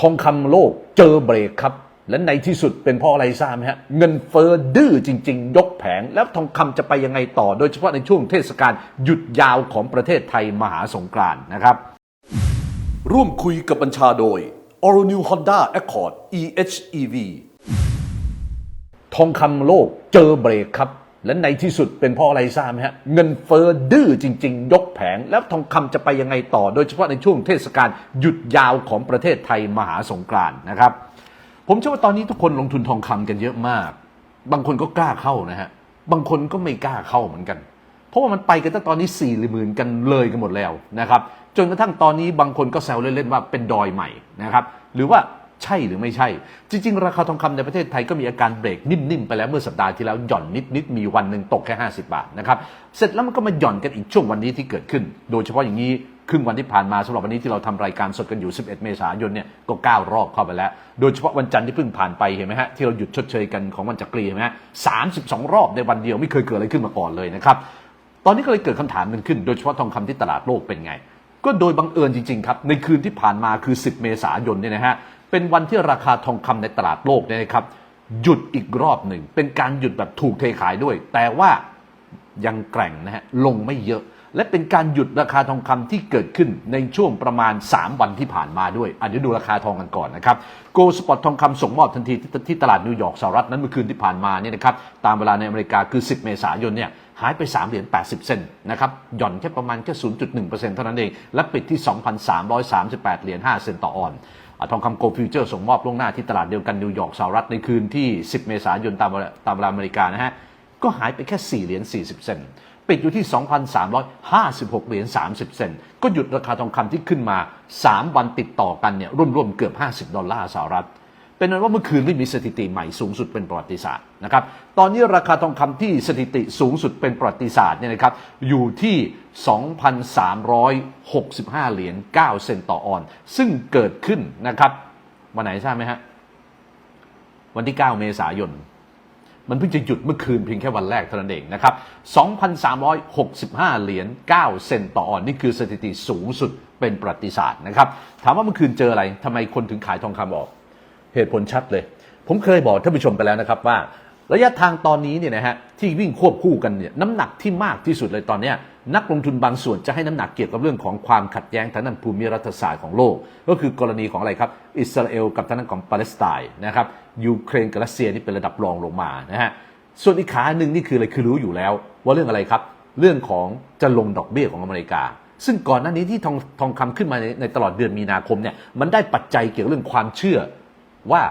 ทองคำโลกเจอเบรกครับ และในที่สุดเป็นเพราะอะไรทราบไหมฮะ เงินเฟ้อดื้อจริง ๆ ยกแผง แล้วทองคำจะไปยังไงต่อ โดยเฉพาะในช่วงเทศกาลหยุดยาวของประเทศไทยมหาสงกรานต์นะครับ ร่วมคุยกับบัญชาโดย All New Honda Accord EHEV ทองคำโลกเจอเบรกครับ และในที่สุดเป็นเพราะอะไรทราบไหมฮะเงินเฟ้อดื้อจริง ๆ ยกแผง แล้วทองคำจะไปยังไงต่อ โดยเฉพาะในช่วงเทศกาลหยุดยาวของประเทศไทยมหาสงกรานนะครับ ผมเชื่อว่าตอนนี้ทุกคนลงทุนทองคำกันเยอะมาก บางคนก็กล้าเข้านะฮะบางคนก็ไม่กล้าเข้าเหมือนกัน เพราะว่ามันไปกันตั้งตอนนี้สี่หมื่นกันเลยกันหมดแล้วนะครับจนกระทั่งตอนนี้บางคนก็แซวเล่นๆว่าเป็นดอยใหม่นะครับหรือว่า ใช่หรือไม่ใช่ จริง ๆ ราคาทองคำในประเทศไทยก็มีอาการเบรกนิ่ม ๆ ไปแล้วเมื่อสัปดาห์ที่แล้ว หย่อนนิด ๆ มีวันหนึ่งตกแค่ 50 บาทนะครับ เสร็จแล้วมันก็มาหย่อนกันอีกช่วงวันนี้ที่เกิดขึ้น โดยเฉพาะอย่างนี้ครึ่งวันที่ผ่านมาสำหรับวันนี้ที่เราทำรายการสดกันอยู่ 11 เมษายนเนี่ยก็ก้ารอบเข้าไปแล้ว โดยเฉพาะวันจันทร์ที่เพิ่งผ่านไปเห็นไหมฮะที่เราหยุดชดเชยกันของวันจักรีเห็นไหมฮะ32รอบในวันเดียวไม่เคยเกิดอะไรขึ้นมาก่อนเลยนะครับตอนนี้ก็เลยเกิดคำถามหนึ่งขึ้น โดยเฉพาะทองคำที่ตลาดโลกเป็นไง ก็โดยบังเอิญจริงๆครับในคืนที่ผ่านมาคือ 10 เมษายนเนี่ยนะฮะ เป็นวันที่ราคาทองคำในตลาดโลกเนี่ยนะครับหยุดอีกรอบหนึ่ง เป็นการหยุดแบบถูกเทขายด้วย แต่ว่ายังแกร่งนะฮะลงไม่เยอะ และเป็นการหยุดราคาทองคำที่เกิดขึ้นในช่วงประมาณ 3 วันที่ผ่านมาด้วยอันนี้ดูราคาทองกันก่อนนะครับโกลสปอตทองคำส่งมอบทันทีที่ตลาดนิวยอร์กสหรัฐนั้นเมื่อคืนที่ผ่านมาเนี่ยนะครับตามเวลาในอเมริกาคือ 10 เมษายนเนี่ยหายไป 3 เหรียญ 80 เซนต์นะครับ หย่อนแค่ประมาณแค่ 0.1%เท่านั้นเอง และปิดที่ 2,338 เหรียญ 5 เซนต์ต่อออน ทองคำโกลฟิวเจอร์ส่งมอบล่วงหน้าที่ตลาดเดียวกันนิวยอร์กสหรัฐในคืนที่ 10 เมษายนตามเวลาตามเวลาอเมริกานะฮะ ก็หายไปแค่ 4 เหรียญ 40 เซนต์ปิดอยู่ที่ 2,356 เหรียญ 30 เซนต์ก็หยุดราคาทองคำที่ขึ้นมา 3 วันติดต่อกันเนี่ยร่วมๆเกือบ 50 ดอลลาร์สหรัฐ เป็นนั้นว่าเมื่อคืนไม่มีสถิติใหม่สูงสุดเป็นประวัติศาสตร์นะครับ ตอนนี้ราคาทองคำที่สถิติสูงสุดเป็นประวัติศาสตร์เนี่ยนะครับอยู่ที่ 2,365 เหรียญ9เซนต์ต่อออน ซึ่งเกิดขึ้นนะครับวันไหนทราบไหมฮะวันที่ 9 เมษายน มันเพิ่งจะหยุดเมื่อคืนเพียงแค่วันแรกเท่านั้นเองนะครับ 2,365 เหรียญ 9 เซนต์ต่อออน นี่คือสถิติสูงสุดเป็นประวัติศาสตร์นะครับ ถามว่าเมื่อคืนเจออะไรทำไมคนถึงขายทองคำออก เหตุผลชัดเลย ผมเคยบอกท่านผู้ชมไปแล้วนะครับว่า ระยะทางตอนนี้เนี่ยนะฮะที่วิ่งควบคู่กันเนี่ยน้ำหนักที่มากที่สุดเลยตอนนี้นักลงทุนบางส่วนจะให้น้ำหนักเกี่ยวกับเรื่องของความขัดแย้งทางด้านภูมิรัฐศาสตร์ของโลก ก็คือกรณีของอะไรครับ อิสราเอลกับทางด้านของปาเลสไตน์นะครับยูเครนกับรัสเซียนี่เป็นระดับรองลงมานะฮะส่วนอีกขาหนึ่งนี่คืออะไรคือรู้อยู่แล้ว ว่าเรื่องอะไรครับ เรื่องของจะลงดอกเบี้ยของอเมริกา ซึ่งก่อนหน้านี้ที่ทองทองคำขึ้นมาในในตลอดเดือนมีนาคมเนี่ยมันได้ปัจจัยเกี่ยวกับเรื่องความเชื่อ ว่า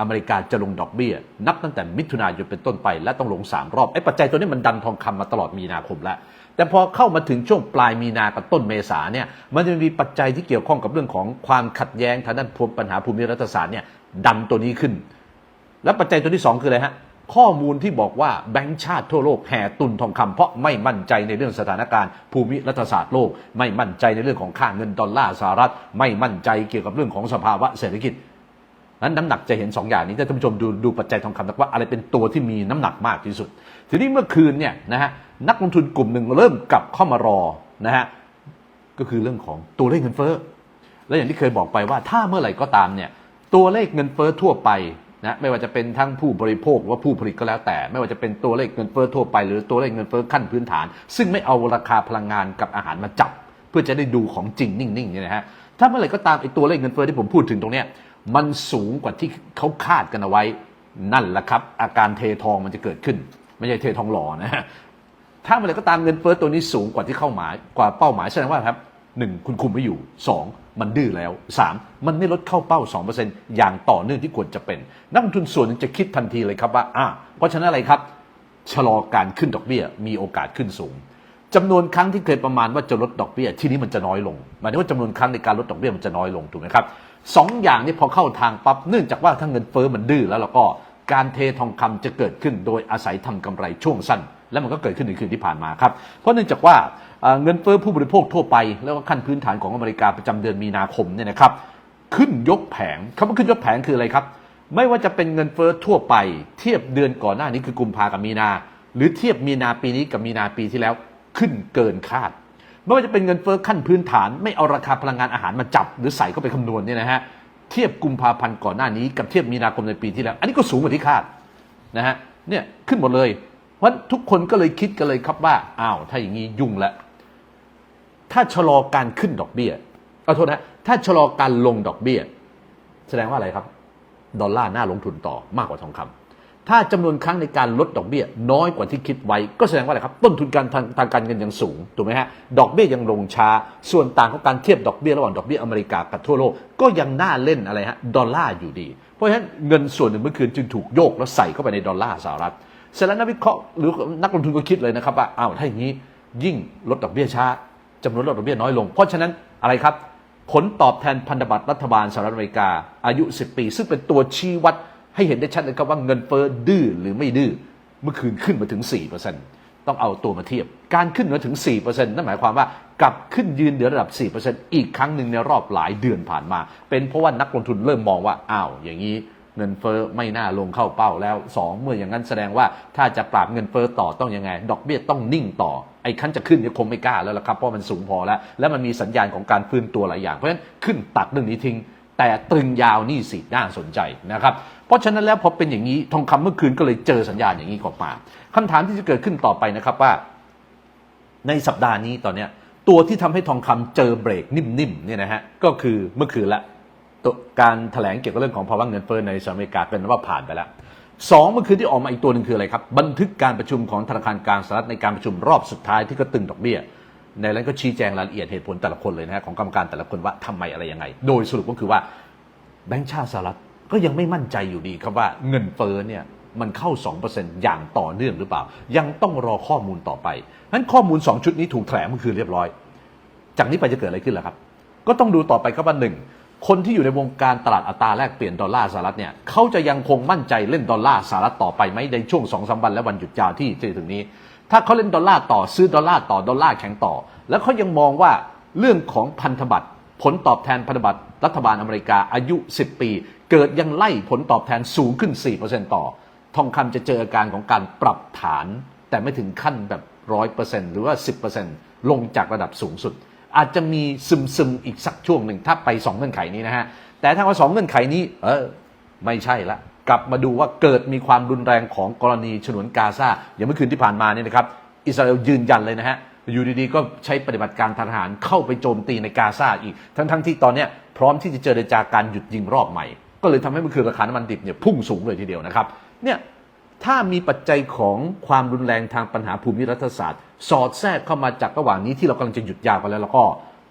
อเมริกาจะลงดอกเบี้ย นับตั้งแต่มิถุนายนเป็นต้นไป และต้องลง 3 รอบไอ้ปัจจัยตัวนี้มันดันทองคำมาตลอดมีนาคมแล้ว แต่พอเข้ามาถึงช่วงปลายมีนากับต้นเมษาเนี่ยมันจะมีปัจจัยที่เกี่ยวข้องกับเรื่องของความขัดแย้งทางด้านปัญหาภูมิรัฐศาสตร์เนี่ยดันตัวนี้ขึ้น และปัจจัยตัวที่ 2 คืออะไรฮะข้อมูลที่บอกว่าแบงก์ชาติทั่วโลกแห่ตุนทองคำเพราะไม่มั่นใจในเรื่องสถานการณ์ ภูมิรัฐศาสตร์โลก ไม่มั่นใจในเรื่องของค่าเงินดอลลาร์สหรัฐ ไม่มั่นใจเกี่ยวกับเรื่องของสภาวะเศรษฐกิจ นั้นน้ำหนักจะเห็น 2 อย่างนี้ถ้าท่านผู้ชมดูดูปัจจัยทองคำนะว่าอะไรเป็นตัวที่มีน้ำหนักมากที่สุด ทีนี้เมื่อคืนเนี่ยนะฮะนักลงทุนกลุ่มหนึ่งเริ่มกลับเข้ามารอนะฮะก็คือเรื่องของตัวเลขเงินเฟ้อและอย่างที่เคยบอกไปว่าถ้าเมื่อไหร่ก็ตามเนี่ยตัวเลขเงินเฟ้อทั่วไปนะไม่ว่าจะเป็นทั้งผู้บริโภคหรือว่าผู้ผลิตก็แล้วแต่ ไม่ว่าจะเป็นตัวเลขเงินเฟ้อทั่วไป หรือตัวเลขเงินเฟ้อขั้นพื้นฐาน ซึ่งไม่เอาราคาพลังงานกับอาหารมาจับ เพื่อจะได้ดูของจริงนิ่งๆเนี่ยนะฮะถ้าเมื่อไหร่ก็ตามไอ้ตัวเลขเงินเฟ้อที่ผมพูดถึงตรงเนี้ย มันสูงกว่าที่เขาคาดกันเอาไว้ นั่นแหละครับ อาการเททองมันจะเกิดขึ้น ไม่ใช่เททองหล่อนะฮะถ้าเมื่อไรก็ตามเงินเฟ้อตัวนี้สูงกว่าที่เข้าหมายกว่าเป้าหมายแสดงว่าครับหนึ่งคุณคุมไม่อยู่สองมันดื้อแล้วสามมันไม่ลดเข้าเป้า 2%อย่างต่อเนื่องที่ควรจะเป็น นักลงทุนส่วนนึงจะคิดทันทีเลยครับว่าอ่าเพราะฉะนั้นอะไรครับชะลอการขึ้นดอกเบี้ยมีโอกาสขึ้นสูง จำนวนครั้งที่เคยประมาณว่าจะลดดอกเบี้ยที่นี้มันจะน้อยลงหมายถึงว่าจำนวนครั้งในการลดดอกเบี้ยมันจะน้อยลงถูกไหมครับสองอย่างนี้พอเข้าทางปั๊บเนื่องจากว่าถ้าเงินเฟ้อมันดื้อแล้วเราก็การเททองคำจะเกิดขึ้นโดยอาศัยทำกำไรช่วงสั้น และมันก็เกิดขึ้นในคืนที่ผ่านมาครับ เพราะเนื่องจากว่าเงินเฟ้อผู้บริโภคทั่วไป แล้วก็ขั้นพื้นฐานของอเมริกาประจำเดือนมีนาคมเนี่ยนะครับขึ้นยกแผงคำว่าขึ้นยกแผงคืออะไรครับ ไม่ว่าจะเป็นเงินเฟ้อทั่วไป เทียบเดือนก่อนหน้านี้คือกุมภากับมีนา หรือเทียบมีนาปีนี้กับมีนาปีที่แล้ว ขึ้นเกินคาด ไม่ว่าจะเป็นเงินเฟ้อขั้นพื้นฐาน ไม่เอาราคาพลังงานอาหารมาจับ หรือใส่เข้าไปคำนวณเนี่ยนะฮะเทียบกุมภาพันธ์ก่อนหน้านี้กับเทียบมีนาคมในปีที่แล้ว อันนี้ก็สูงกว่าที่คาดนะฮะเนี่ยขึ้นหมดเลยเพราะทุกคนก็เลยคิดกันเลยครับว่าอ้าวถ้าอย่างนี้ยุ่งล้วถ้าชะลอการขึ้นดอกเบี้ยเอาโทษนะถ้าชะลอการลงดอกเบี้ย แสดงว่าอะไรครับ ดอลลาร์น่าลงทุนต่อมากกว่าทองคำ ถ้าจำนวนครั้งในการลดดอกเบี้ย น้อยกว่าที่คิดไว้ ก็แสดงว่าอะไรครับ ต้นทุนการทางทางการเงินยังสูงถูกไหมฮะดอกเบี้ยยังลงช้า ส่วนต่างของการเทียบดอกเบี้ยระหว่างดอกเบี้ยอเมริกากับทั่วโลกก็ยังน่าเล่นอะไรฮะดอลลาร์อยู่ดี เพราะฉะนั้นเงินส่วนหนึ่งเมื่อคืนจึงถูกโยกแล้วใส่เข้าไปในดอลลาร์สหรัฐเสร็จแล้วนักวิเคราะห์หรือนักลงทุนก็คิดเลยนะครับว่าอ้าวถ้าอย่างนี้ยิ่งลดดอกเบี้ยช้าจำนวนลดดอกเบี้ยน้อยลง เพราะฉะนั้นอะไรครับ ผลตอบแทนพันธบัตรรัฐบาลสหรัฐอเมริกาอายุ 10 ปี ซึ่งเป็นตัวชี้วัด ให้เห็นได้ชัดเลยครับว่าเงินเฟ้อดื้อหรือไม่ดื้อเมื่อคืนขึ้นมาถึง 4%ต้องเอาตัวมาเทียบ การขึ้นมาถึง 4%นั่นหมายความว่ากลับขึ้นยืนเหนือระดับ 4%อีกครั้งหนึ่งในรอบหลายเดือนผ่านมา เป็นเพราะว่านักลงทุนเริ่มมองว่าอ้าวอย่างนี้เงินเฟ้อไม่น่าลงเข้าเป้าแล้ว 2 เมื่ออย่างนั้นแสดงว่าถ้าจะปราบเงินเฟ้อต่อต้องยังไง ดอกเบี้ยต้องนิ่งต่อ ไอ้ขั้นจะขึ้นเนี่ยคงไม่กล้าแล้วละครับเพราะมันสูงพอแล้ว แล้วมันมีสัญญาณของการฟื้นตัวหลายอย่างเพราะฉะนั้นขึ้นตัดเรื่องนี้ทิ้งแต่ตรึงยาวนี่สิน่าสนใจนะครับ เพราะฉะนั้นแล้วพอเป็นอย่างนี้ทองคำเมื่อคืนก็เลยเจอสัญญาณอย่างนี้ออกมาคำถามที่จะเกิดขึ้นต่อไปนะครับว่า ในสัปดาห์นี้ตอนเนี้ยตัวที่ทำให้ทองคำเจอเบรกนิ่มๆเนี่ยนะฮะก็คือเมื่อคืนละการแถลงเกี่ยวกับเรื่องของภาวะเงินเฟ้อในสหรัฐอเมริกาเป็นว่าผ่านไปแล้วสองเมื่อคืนที่ออกมาอีกตัวหนึ่งคืออะไรครับ บันทึกการประชุมของธนาคารกลางสหรัฐในการประชุมรอบสุดท้ายที่ก็ตึงดอกเบี้ย ในนั้นก็ชี้แจงรายละเอียดเหตุผลแต่ละคนเลยนะฮะของกรรมการแต่ละคนว่าทำไมอะไรยังไง โดยสรุปก็คือว่าแบงก์ชาติสหรัฐ ก็ยังไม่มั่นใจอยู่ดีครับว่าเงินเฟ้อเนี่ยมันเข้า 2%อย่างต่อเนื่องหรือเปล่า ยังต้องรอข้อมูลต่อไปนั้นข้อมูล 2 ชุดนี้ถูกแถลงเมื่อคืนเรียบร้อย จากนี้ไปจะเกิดอะไรขึ้นล่ะครับ ก็ต้องดูต่อไปครับว่าหนึ่งคนที่อยู่ในวงการตลาดอัตราแลกเปลี่ยนดอลลาร์สหรัฐเนี่ยเขาจะยังคงมั่นใจเล่นดอลลาร์สหรัฐต่อไปไหมในช่วงสองสามวันและวันหยุดยาวที่จะถึงนี้ ถ้าเขาเล่นดอลลาร์ต่อซื้อดอลลาร์ต่อดอลลาร์แข็งต่อ แล้วเขายังมองว่าเรื่องของพันธบัตรผลตอบแทนพันธบัตรรัฐบาลอเมริกาอายุ 10 ปี เกิดยังไล่ผลตอบแทนสูงขึ้น 4%ต่อ ทองคำจะเจออาการของการปรับฐาน แต่ไม่ถึงขั้นแบบร้อยเปอร์เซ็นต์หรือว่า 10%ลงจากระดับสูงสุด อาจจะมีซึมซึมอีกสักช่วงหนึ่งถ้าไป 2 เงื่อนไขนี้นะฮะ แต่ถ้าว่าสองเงื่อนไขนี้ เออ ไม่ใช่ละ กลับมาดูว่าเกิดมีความรุนแรงของกรณีฉนวนกาซาอย่างเมื่อคืนที่ผ่านมาเนี่ยนะครับ อิสราเอลยืนยันเลยนะฮะอยู่ดีๆ ก็ใช้ปฏิบัติการทางทหารเข้าไปโจมตีในกาซาอีก ทั้งๆที่ตอนเนี้ยพร้อมที่จะเจรจาการหยุดยิงรอบใหม่ ก็เลยทำให้มื่อคืนราคาน้ำมันดิบเนี่ยพุ่งสูงเลยทีเดียวนะครับเนี่ยถ้ามีปัจจัยของความรุนแรงทางปัญหาภูมิรัฐศาสตร์ สอดแทรกเข้ามาจากระหว่างนี้ที่เรากำลังจะหยุดยาวกันแล้วแล้วก็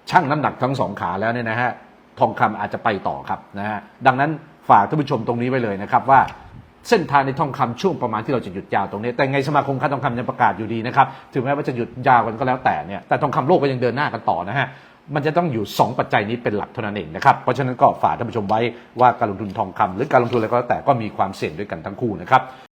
ชั่งน้ำหนักทั้งสองขาแล้วเนี่ยนะฮะทองคำอาจจะไปต่อครับนะฮะดังนั้นฝากท่านผู้ชมตรงนี้ไว้เลยนะครับว่าเส้นทางในทองคำช่วงประมาณที่เราจะหยุดยาวตรงนี้ แต่ไงสมาคมค้าทองคำยังประกาศอยู่ดีนะครับ ถึงแม้ว่าจะหยุดยาวกันก็แล้วแต่เนี่ย แต่ทองคำโลกก็ยังเดินหน้ากันต่อนะฮะ มันจะต้องอยู่ 2 ปัจจัยนี้เป็นหลักเท่านั้นเองนะครับ เพราะฉะนั้นก็ฝากท่านผู้ชมไว้ว่าการลงทุนทองคำหรือการลงทุนอะไรก็แล้วแต่ก็มีความเสี่ยงด้วยกันทั้งคู่นะครับ